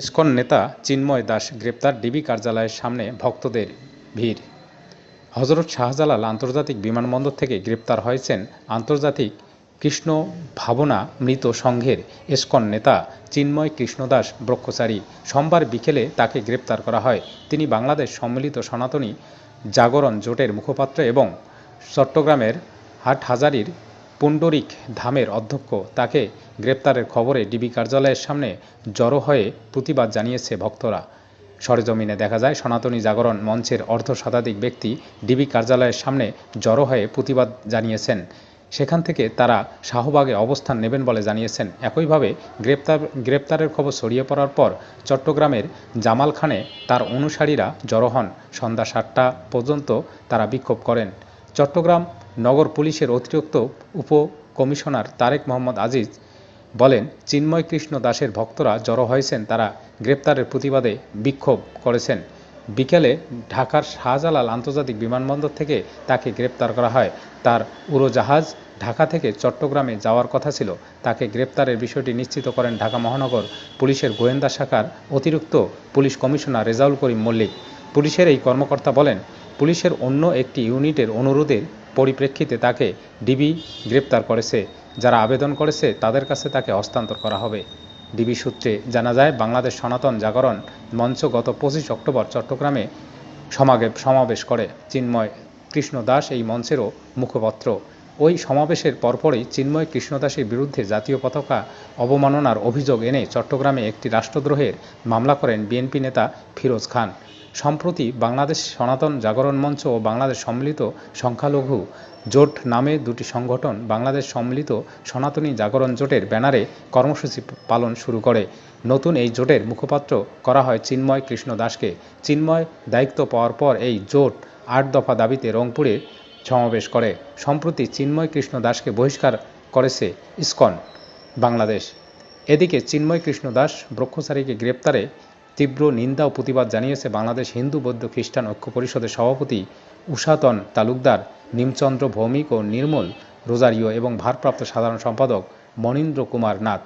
ISKCON নেতা চিন্ময় দাস গ্রেপ্তার DB কার্যালয়ের সামনে ভক্তদের ভিড়। হজরত শাহজালাল আন্তর্জাতিক বিমানবন্দর থেকে গ্রেপ্তার হয়েছেন আন্তর্জাতিক কৃষ্ণ ভাবনা মৃত সংঘের ইসকন নেতা চিন্ময় কৃষ্ণদাস ব্রক্ষচারী সোমবার বিকেলে তাকে গ্রেপ্তার করা হয়। তিনি বাংলাদেশ সম্মিলিত সনাতনী জাগরণ জোটের মুখপাত্র এবং চট্টগ্রামের হাটহাজারীর পুণ্ডরিক ধামের অধ্যক্ষ তাকে গ্রেপ্তারের খবরে ডিবি কার্যালয়ের সামনে জড়ো হয়ে প্রতিবাদ জানিয়েছে ভক্তরা। সরেজমিনে দেখা যায়, সনাতনী জাগরণ মঞ্চের অর্ধ শতাধিক ব্যক্তি ডিবি কার্যালয়ের সামনে জড়ো হয়ে প্রতিবাদ জানিয়েছেন। সেখান থেকে তারা শাহবাগে অবস্থান নেবেন বলে জানিয়েছেন। একইভাবে গ্রেপ্তার, গ্রেপ্তারের খবর ছড়িয়ে পড়ার পর চট্টগ্রামের জামালখানে তার অনুসারীরা জড়ো হন। সন্ধ্যা সাতটা পর্যন্ত তারা বিক্ষোভ করেন। চট্টগ্রাম নগর পুলিশের অতিরিক্ত উপ কমিশনার তারেক মোহাম্মদ আজিজ বলেন, চিন্ময় কৃষ্ণ দাসের ভক্তরা জড়ো হয়েছেন, তারা গ্রেপ্তারের প্রতিবাদে বিক্ষোভ করেছেন। বিকেলে ঢাকার শাহজালাল আন্তর্জাতিক বিমানবন্দর থেকে তাকে গ্রেপ্তার করা হয়। তার উড়োজাহাজ ঢাকা থেকে চট্টগ্রামে যাওয়ার কথা ছিল। তাকে গ্রেপ্তারের বিষয়টি নিশ্চিত করেন ঢাকা মহানগর পুলিশের গোয়েন্দা শাখার অতিরিক্ত পুলিশ কমিশনার রেজাউল করিম মল্লিক। পুলিশের এই কর্মকর্তা বলেন, পুলিশের অন্য একটি ইউনিটের অনুরোধের পরিপ্রেক্ষিতে তাকে ডিবি গ্রেপ্তার করেছে। যারা আবেদন করেছে, তাদের কাছে তাকে হস্তান্তর করা হবে। ডিবি সূত্রে জানা যায়, বাংলাদেশ সনাতন জাগরণ মঞ্চ গত পঁচিশ অক্টোবর চট্টগ্রামে সমাগে সমাবেশ করে। চিন্ময় কৃষ্ণ দাস এই মঞ্চেরও মুখপত্র। ওই সমাবেশের পরপরই চিন্ময় কৃষ্ণদাসের বিরুদ্ধে জাতীয় পতাকা অবমাননার অভিযোগ এনে চট্টগ্রামে একটি রাষ্ট্রদ্রোহের মামলা করেন বিএনপি নেতা ফিরোজ খান। সম্প্রতি বাংলাদেশ সনাতন জাগরণ মঞ্চ ও বাংলাদেশ সম্মিলিত সংখ্যালঘু জোট নামে দুটি সংগঠন বাংলাদেশ সম্মিলিত সনাতনী জাগরণ জোটের ব্যানারে কর্মসূচি পালন শুরু করে। নতুন এই জোটের মুখপাত্র করা হয় চিন্ময় কৃষ্ণ দাসকে। চিন্ময় দায়িত্ব পাওয়ার পর এই জোট আট দফা দাবিতে রংপুরে সমাবেশ করে। সম্প্রতি চিন্ময় কৃষ্ণ দাসকে বহিষ্কার করেছে ইসকন, বাংলাদেশ। এদিকে চিন্ময় কৃষ্ণ দাস ব্রহ্মচারীকে গ্রেপ্তারে তীব্র নিন্দা ও প্রতিবাদ জানিয়েছে বাংলাদেশ হিন্দু বৌদ্ধ খ্রিস্টান ঐক্য পরিষদের সভাপতি উষাতন তালুকদার, নিমচন্দ্র ভৌমিক ও নির্মল রোজারিও এবং ভারপ্রাপ্ত সাধারণ সম্পাদক মনীন্দ্র কুমার নাথ।